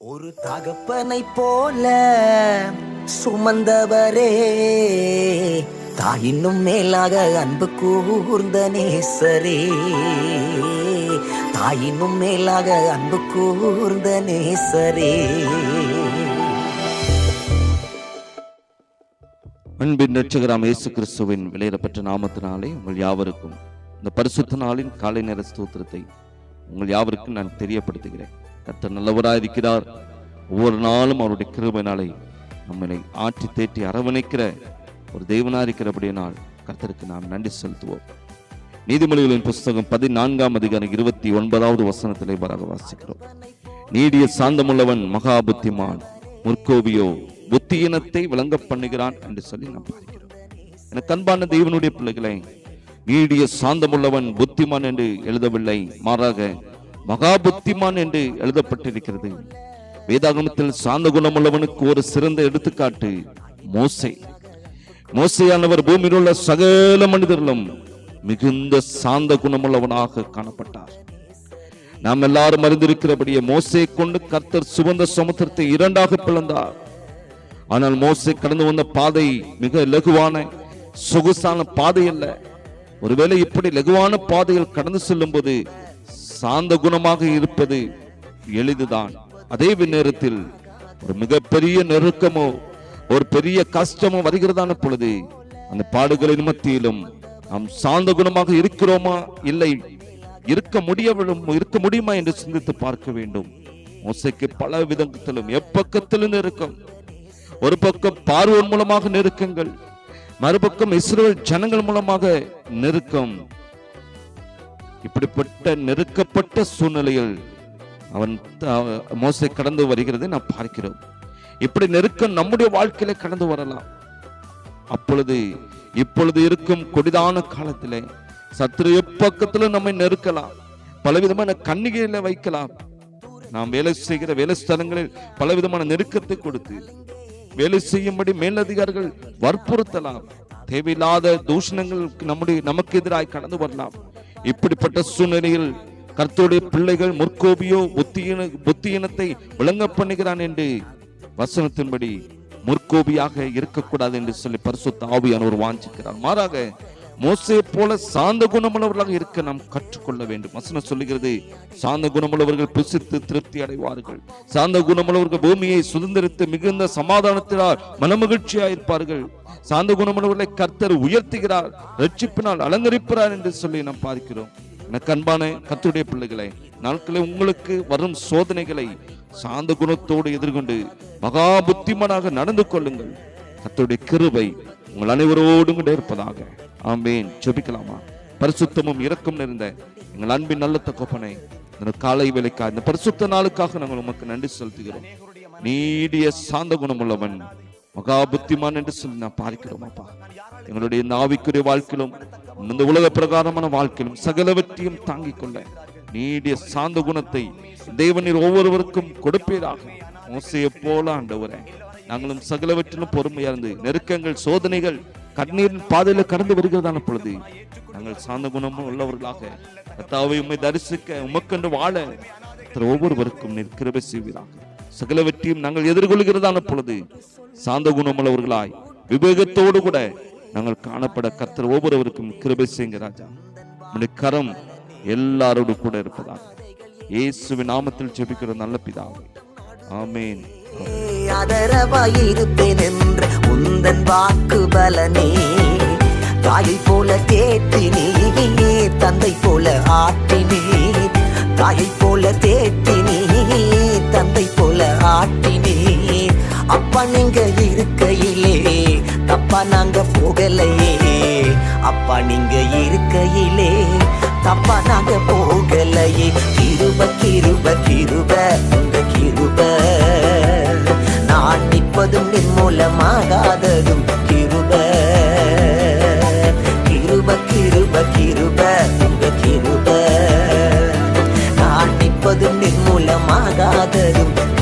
ஒரு தகப்பனை போல சுமந்தவரே. தாயினும் மேலாக அன்பு கூர்ந்த நேசரே. தாயினும் மேலாக அன்பு கூர்ந்த நேசரே. அன்பின் ரட்சகராம் இயேசு கிறிஸ்துவின் விளையிடப்பட்ட நாமத்தினாலே உங்கள் யாவருக்கும் இந்த பரிசுத்த நாளின் காலை நேர ஸ்தோத்திரத்தை உங்கள் யாவருக்கும் நான் தெரியப்படுத்துகிறேன். கர்த்தர் நல்லவராயிருக்கிறார் ஒவ்வொரு நாளும் அவருடைய கிருபையினாலே நம்மளை ஆற்றி தேற்றி அரவணைக்கிற ஒரு தெய்வனா இருக்கிறபடியினால் கர்த்தருக்கு நாம் நன்றி செலுத்துவோம். நீதிமொழிகளின் புஸ்தகம் பதினான்காம் அதிகாரம் இருபத்தி ஒன்பதாவது வசனத்திலே வராக வாசிக்கிறோம். நீடிய சாந்தமுள்ளவன் மகா புத்திமான் முற்கோபியோ புத்தியினத்தை விளங்க பண்ணுகிறான் என்று சொல்லி நாம் பார்க்கிறோம். எனக்கு அன்பான தெய்வனுடைய பிள்ளைகளை நீடிய சாந்தமுள்ளவன் புத்திமான் என்று எழுதவில்லை. மாறாக மகா புத்திமான் என்று எழுதப்பட்டிருக்கிறது. வேதாகமத்தில் சாந்த குணமுள்ளவனுக்கு ஒரு சிறந்த எடுத்துக்காட்டு மோசை. மோசையானவர் பூமியில் உள்ள சகல மனிதர்களும் மிகுந்த சாந்த குணமுள்ளவனாக காணப்பட்டார். நாம் எல்லாரும் அறிந்திருக்கிறபடியே மோசையை கொண்டு கர்த்தர் சுமந்த சமுத்திரத்தை இரண்டாக பிளந்தார். ஆனால் மோசை கடந்து வந்த பாதை மிக லகுவான சொகுசான பாதை அல்ல. ஒருவேளை இப்படி லகுவான பாதையில் கடந்து செல்லும் போது சாந்த குணமாக இருப்பது எளிதுதான். அதே நேரத்தில் ஒரு மிகப்பெரிய நெருக்கமோ ஒரு பெரிய கஷ்டமோ வருகிறதான பொழுது அந்த பாடுகளின் மத்தியிலும் நாம் சாந்த குணமாக இருக்கிறோமா? இல்லை. இருக்க முடியவளும் இருக்க முடியுமா என்று சிந்தித்து பார்க்க வேண்டும். மோசைக்கு பல விதத்திலும் எப்பக்கத்திலும் நெருக்கம். ஒரு பக்கம் பார்வோன் மூலமாக நெருக்கங்கள் மறுபக்கம் இஸ்ரேல் ஜனங்கள் மூலமாக நெருக்கம். இப்படிப்பட்ட நெருக்கப்பட்ட சூழ்நிலையில் அவன் மோசை கடந்து வருகிறதை நாம் பார்க்கிறோம். இப்படி நெருக்கம் நம்முடைய வாழ்க்கையில கடந்து வரலாம். அப்பொழுது இப்பொழுது இருக்கும் கொடிதான காலத்திலே சத்துரு எப்பக்கத்துல நம்மை நெருக்கலாம். பலவிதமான கண்ணிகையில வைக்கலாம். நாம் வேலை செய்கிற வேலை ஸ்தலங்களில் பலவிதமான நெருக்கத்தை கொடுத்து வேலை செய்யும்படி மேலதிகாரிகள் வற்புறுத்தலாம். தேவையில்லாத தூஷணங்கள் நம்முடைய நமக்கு எதிராக கடந்து வரலாம். இப்படிப்பட்ட சூழ்நிலையில் கர்த்தருடைய பிள்ளைகள் முற்கோபியோ புத்தியின புத்தியினத்தை விளங்க பண்ணுகிறான் என்று வசனத்தின்படி முற்கோபியாக இருக்கக்கூடாது என்று சொல்லி பரிசுத்த ஆவியானவர் வாஞ்சிக்கிறார். மாறாக மோசே போல சாந்த குணமுள்ளவர்களாக இருக்க நாம் கற்றுக்கொள்ள வேண்டும். வசனம் சொல்லுகிறது சாந்த குணமுள்ளவர்கள் புசித்து திருப்தி அடைவார்கள். சாந்த குணமுள்ளவர்கள் பூமியை சுதந்திரித்து மிகுந்த சமாதானத்தினால் மனமகிழ்ச்சியாக இருப்பார்கள். சாந்த குணமுள்ளவர்களை கர்த்தர் உயர்த்துகிறார் ரட்சிப்பினால் அலங்கரிப்பார் என்று சொல்லி நாம் பார்க்கிறோம். எனக்கு அன்பான கத்துடைய பிள்ளைகளை நாட்களை உங்களுக்கு வரும் சோதனைகளை சாந்த குணத்தோடு எதிர்கொண்டு மகா புத்திமனாக நடந்து கொள்ளுங்கள். கத்துடைய கிருபை உங்கள் அனைவரோடும் கூட இருப்பதாக. ஆமேன். ஜெபிக்கலாமா? பரிசுத்தமும் இரக்கம் நிறைந்த எங்கள் அன்பின் நல்ல தகப்பனை இந்த காலை வேலைக்காக இந்த பரிசுத்த நாளுக்காக நாங்கள் உமக்கு நன்றி செலுத்துகிறோம். நீடிய சாந்த குணமுள்ளவன் மகா புத்திமான் என்று சொல்லி நான் பார்க்கிறோம் அப்பா. எங்களுடைய இந்த ஆவிக்குரிய வாழ்க்கையிலும் இந்த உலக பிரகாரமான வாழ்க்கையிலும் சகலவற்றையும் தாங்கிக் கொள்ள நீடிய சாந்த குணத்தை தேவனில் ஒவ்வொருவருக்கும் கொடுப்பீராக. மோசையை போல ஆண்டவரே நாங்களும் சகலவற்றிலும் பொறுமையா இருந்து நெருக்கங்கள் சோதனைகள் கண்ணீரின் பாதையில கடந்து வருகிறதான பொழுது நாங்கள் சாந்த குணமும் உள்ளவர்களாக கத்தாவை உம்மை தரிசிக்க உமக்கென்று வாழ ஒவ்வொருவருக்கும் நீர் கிருபை செய்வீராக. சகலவற்றையும் நாங்கள் எதிர்கொள்கிறதான பொழுது சாந்த குணமுள்ளவர்களாய் விவேகத்தோடு கூட நாங்கள் காணப்பட கத்தர் ஒவ்வொருவருக்கும் கிருபை செய்யுங்க ராஜா. உடைய கரம் எல்லாரோடு கூட இருப்பதாக. இயேசுவின் நாமத்தில் ஜெபிக்கிற நல்ல பிதாவே. ஆமேன். அதரவாயிருப்பேன் என்ற உந்தன் வாக்கு பலனே தாயை போல தேத்தினே தந்தை போல ஆட்டினே தாயை போல தேத்தினே தந்தை போல ஆட்டினே அப்பா நீங்க இருக்கையிலே தப்பா நாங்க போகலையே. பலரும்